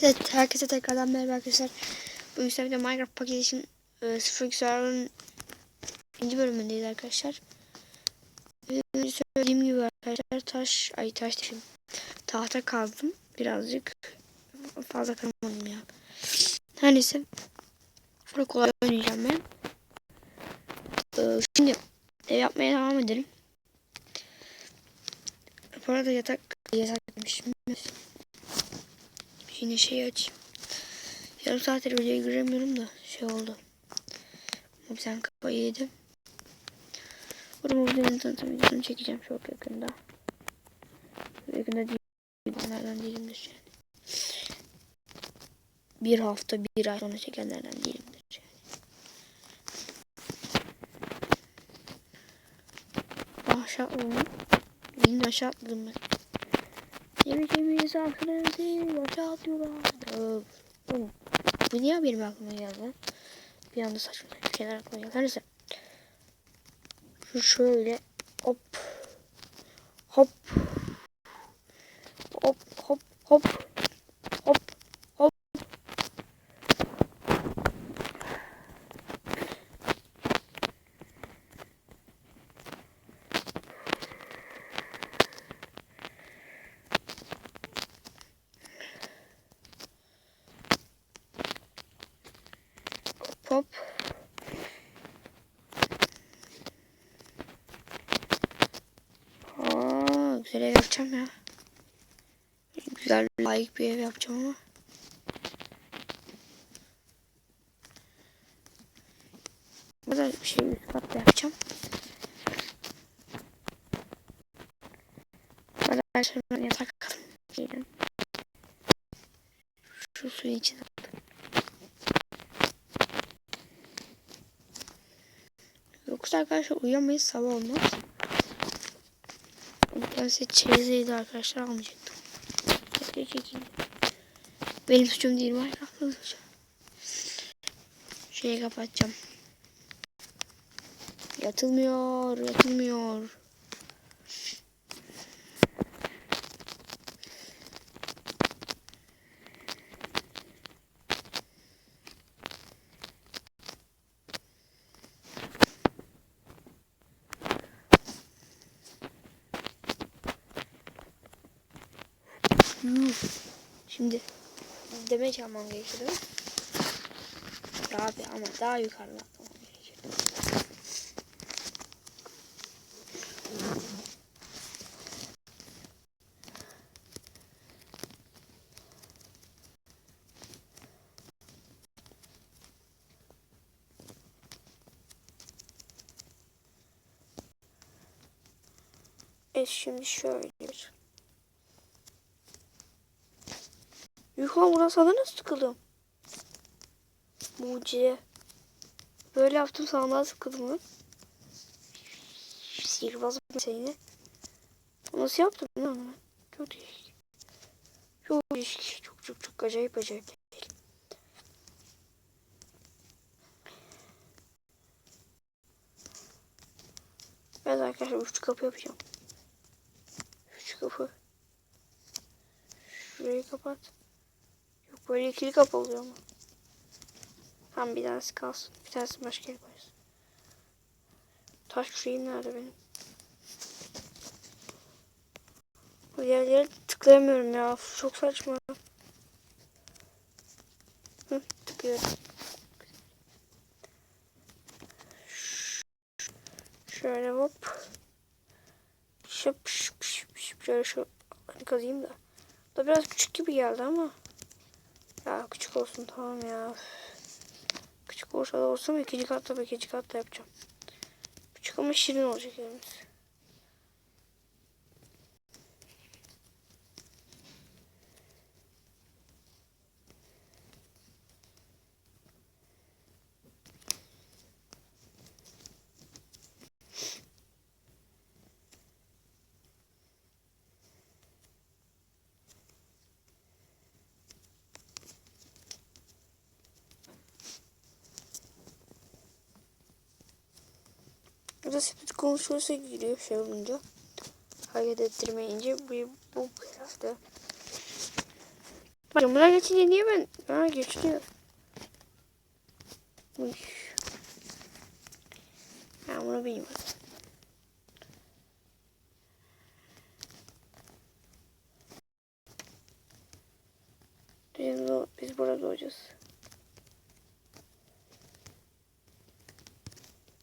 Herkese, herkese tekrardan merhaba arkadaşlar. Bugün sizlerle Minecraft paketi için e, 0 server'ın ikinci bölümündeyiz arkadaşlar. Önce söylediğim gibi arkadaşlar taş, ay taş dedim. Tahta kazdım birazcık. Fazla kırmadım ya. Her neyse. Çok kolay oynayacağım ben. E, şimdi ev yapmaya devam edelim. Bu arada yatak yatak demişim. Yine şey açayım. Yarım saattir videoyu göremiyorum da şey oldu. Ama sen kafayı yedim. Burada bu videonun tanıtım videosunu çekeceğim çok yakında. Yakında değil. Değilimdir yani. Bir hafta, bir ay sonra çekenlerden değilimdir yani. Aşağı olma. Yine aşağı atladım ben. Gemi gemi saklandı. Aşağı atıyorlar. Öf. Oğlum, Bu niye benim aklıma geldi? Bir anda saçma saçma şeyler aklıma geldi. Neyse. Şöyle hop hop hop hop hop hop hop Aa, güzel ev yapacağım ya. Güzel layık bir ev yapacağım ama. Burada bir şey üst katta yapacağım. Arkadaşlar ben yatak yedim. Şu suyun içine Yoksa arkadaşlar uyuyamayız sabah olmaz. Ben size çeyizeydi arkadaşlar almayacaktım. Benim suçum değil suçu. Şeyi kapatacağım. Yatılmıyor, yatılmıyor. Şimdi deme çalmam gerekiyor. Abi ama daha yukarıda atmam gerekiyor. Evet şimdi şöyle bir Yukarı buradan sana nasıl tıkıldım? Mucize. Böyle yaptım sana nasıl tıkıldım lan? Sihirbaz seni. Nasıl yaptım lan? Çok değişik. Çok değişik. Çok çok çok acayip acayip. Evet arkadaşlar üç kapı yapacağım. Üç kapı. Şurayı kapat. Böyle ikili kapı oluyor ama. Tamam bir tanesi kalsın. Bir tanesi başka yere koyarız. Taş şeyim nerede benim? Bu yerlere tıklayamıyorum ya. Çok saçma. Hı, tıklıyorum. Şöyle hop. Şıp şıp şıp şıp. Şöyle şu kazıyım da. Da biraz küçük gibi geldi ama. Ya küçük olsun tamam ya. Küçük olsa da olsun ikinci katta ikinci katta yapacağım. Küçük ama şirin olacak evimiz. Burada sepet konuşursa giriyor şey olunca. Hareket ettirmeyince bu, bu herhalde. Bakın buna geçince niye ben... Ha geçiyor. Ha bunu bilmiyorum. Biz, biz burada doğacağız.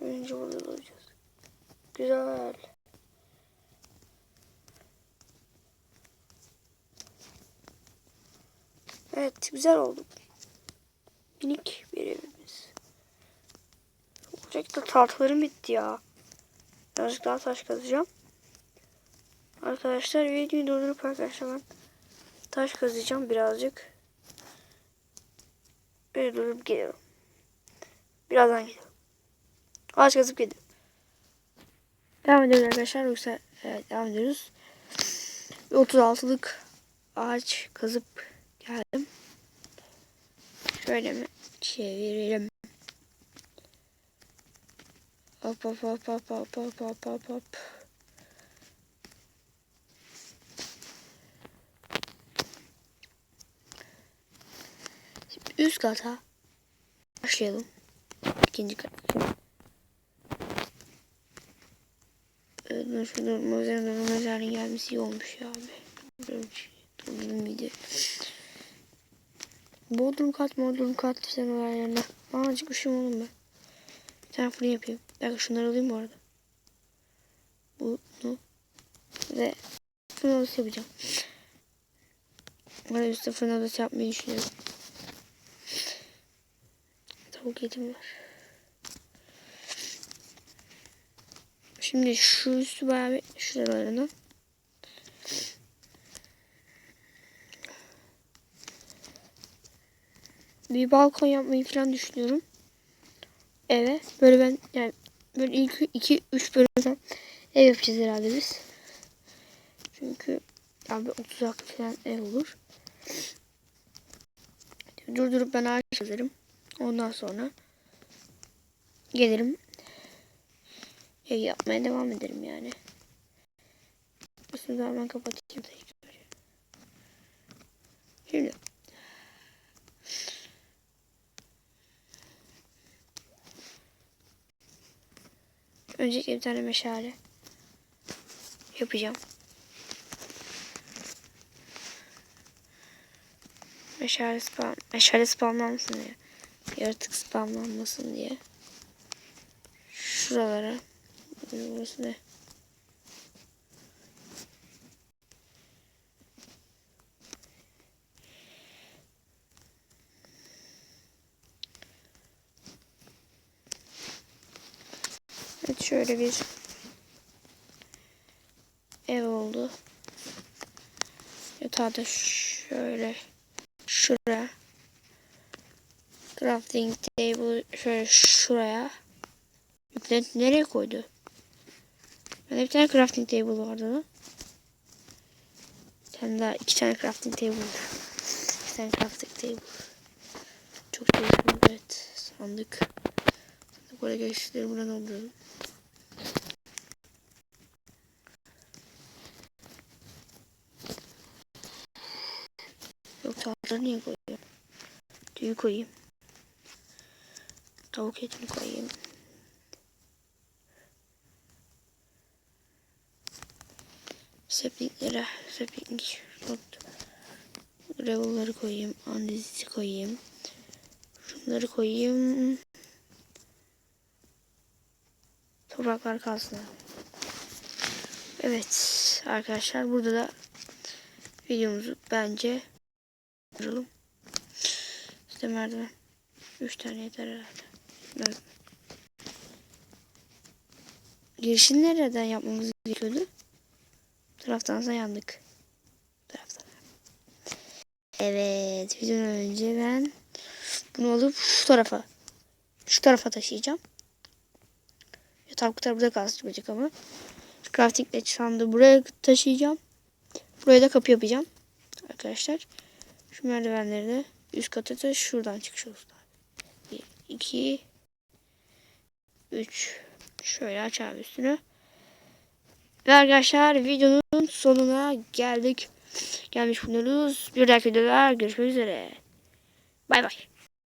Önce burada doğacağız. Güzel. Evet güzel oldu. Minik bir evimiz. Ocakta tahtalarım bitti ya. Birazcık daha taş kazacağım. Arkadaşlar videoyu durdurup arkadaşlar ben taş kazacağım birazcık. Böyle durup geliyorum. Birazdan geliyorum. Ağaç kazıp geliyorum. Devam ediyoruz arkadaşlar. Yoksa evet devam ediyoruz. Bir 36'lık ağaç kazıp geldim. Şöyle mi çevirelim. Hop hop hop hop hop hop hop hop hop. Üst kata başlayalım. İkinci kat. Evet, şurada Mozart'ın Mozart'ın gelmesi iyi olmuş ya abi. Durdurdum video. Bodrum kat, Bodrum kat sen olaylarına. Aa acıkmışım oğlum ben. Bir tane fırın yapayım. Bir dakika şunları alayım bu arada. Bunu ve fırın odası yapacağım. Ben üstte fırın odası yapmayı düşünüyorum. Tavuk etim var. Şimdi şu üstü bayağı bir şuralarına. Bir balkon yapmayı falan düşünüyorum. Eve. Böyle ben yani böyle ilk 2-3 bölümden ev yapacağız herhalde biz. Çünkü abi 30 haklı falan ev olur. Durdurup ben ağaç yazarım. Ondan sonra gelirim. Ev yapmaya devam ederim yani. Üstünü hemen kapatayım tekrar. Şimdi Öncelikle bir tane meşale yapacağım. Meşale spam, meşale spamlansın diye. Yaratık spamlanmasın diye. Şuralara. Burası ne? Evet şöyle bir ev oldu. Yatağı da şöyle şuraya. Crafting table şöyle şuraya. Yüklet nereye koydu? Bende bir tane crafting table vardı. Bir tane daha iki tane crafting table. İki tane crafting table. Çok sevdim evet sandık. Sandık oraya geçtikleri buradan alıyorum. Yok tahtaları niye koyuyorum? Tüyü koyayım. Tavuk etini koyayım. Sepliklere, seplik Gravel'ları koyayım. Andeziti koyayım. Şunları koyayım. Topraklar kalsın. Evet arkadaşlar burada da videomuzu bence duralım. İşte merdiven. 3 tane yeter herhalde. Merdiven. Girişini nereden yapmamız gerekiyordu? Bu taraftansa yandık. Bu taraftan. Evet. Videodan önce ben bunu alıp şu tarafa şu tarafa taşıyacağım. Yatak kadar burada kalsın böcek ama. Crafting ile sandığı buraya taşıyacağım. Buraya da kapı yapacağım. Arkadaşlar. Şu merdivenleri de üst kata da şuradan çıkışıyoruz. 1, 2, 3. Şöyle açalım üstünü. Ve arkadaşlar videonun sonuna geldik. gelmiş bulunuyoruz. Bir dahaki videoda görüşmek üzere. Bay bay.